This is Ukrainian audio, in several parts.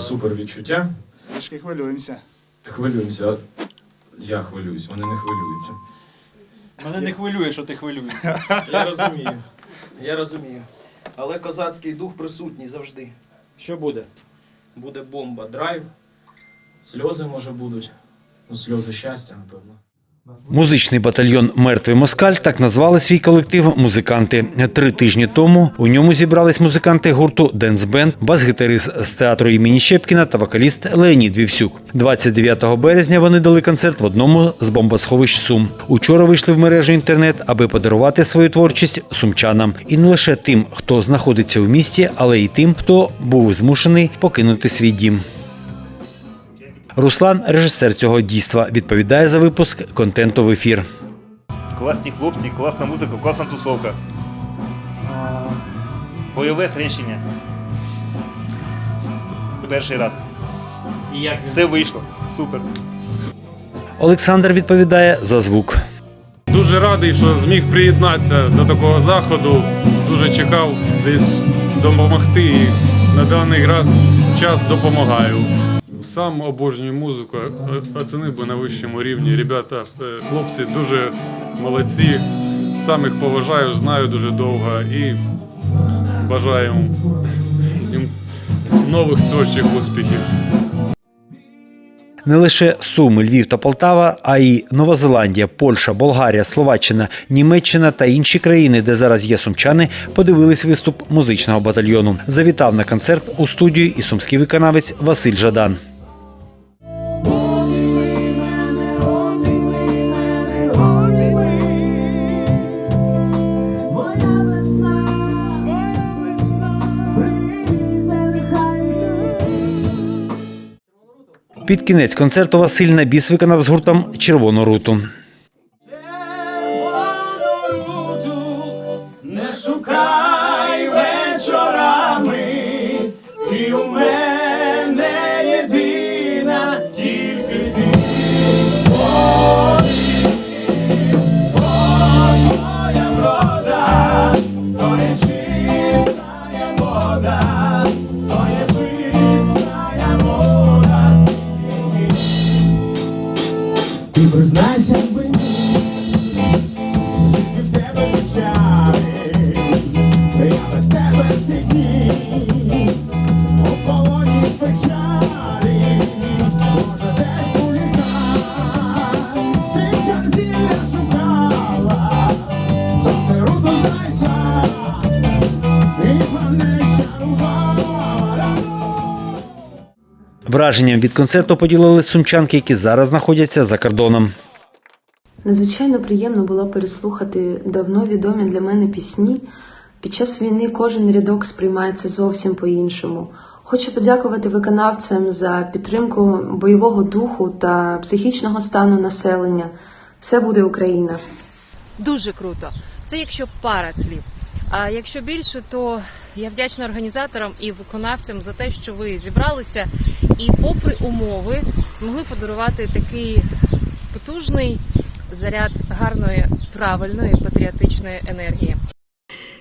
Супер відчуття. Трішки хвилюємося. Хвилюємося. Я хвилююсь, вони не хвилюються. Мене не хвилює, що ти хвилюєшся. Я розумію. Я розумію. Але козацький дух присутній завжди. Що буде? Буде бомба, драйв. Сльози, може, будуть. Ну, сльози щастя, напевно. Музичний батальйон Мертвий Москаль так назвали свій колектив музиканти. Три тижні тому у ньому зібрались музиканти гурту Денс Бенд, бас-гітарист з театру імені Щепкіна та вокаліст Леонід Вівсюк. 29 березня вони дали концерт в одному з бомбосховищ Сум. Учора вийшли в мережу інтернет, аби подарувати свою творчість сумчанам. І не лише тим, хто знаходиться у місті, але й тим, хто був змушений покинути свій дім. Руслан, режисер цього дійства, відповідає за випуск контенту в ефір. Класні хлопці, класна музика, класна тусовка. Бойове хрещення. Перший раз. І як? Все вийшло. Супер. Олександр відповідає за звук. Дуже радий, що зміг приєднатися до такого заходу. Дуже чекав десь допомогти і на даний раз час допомагаю. Сам обожнюю музику, оцінив би на вищому рівні. Ребята, е, хлопці дуже молодці. Сам їх поважаю, знаю дуже довго і бажаю їм нових творчих успіхів. Не лише Суми, Львів та Полтава, а й Нова Зеландія, Польща, Болгарія, Словаччина, Німеччина та інші країни, де зараз є сумчани, подивились виступ музичного батальйону. Завітав на концерт у студію і сумський виконавець Василь Жадан. Під кінець концерту Василь Набіс виконав з гуртом Червону руту. Не шукай признайся мені, Враженням від концерту поділились сумчанки, які зараз знаходяться за кордоном. Надзвичайно приємно було переслухати давно відомі для мене пісні. Під час війни кожен рядок сприймається зовсім по-іншому. Хочу подякувати виконавцям за підтримку бойового духу та психічного стану населення. Все буде Україна! Дуже круто. Це якщо пара слів. А якщо більше, то я вдячна організаторам і виконавцям за те, що ви зібралися і, попри умови, змогли подарувати такий потужний заряд гарної, правильної патріотичної енергії.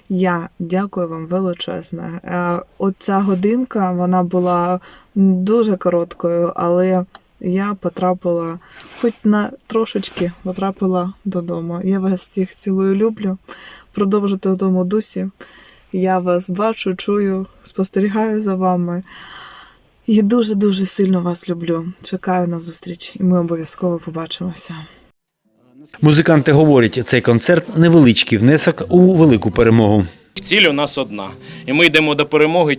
Я дякую вам величезно. Е, Оця годинка вона була дуже короткою, але я потрапила, хоч на трошечки потрапила додому. Я вас всіх цілую, люблю. Продовжуйте у тому дусі. Я вас бачу, чую, спостерігаю за вами. І дуже-дуже сильно вас люблю. Чекаю на зустріч, і ми обов'язково побачимося. Музиканти говорять, цей концерт невеличкий внесок у велику перемогу. Ціль у нас одна. І ми йдемо до перемоги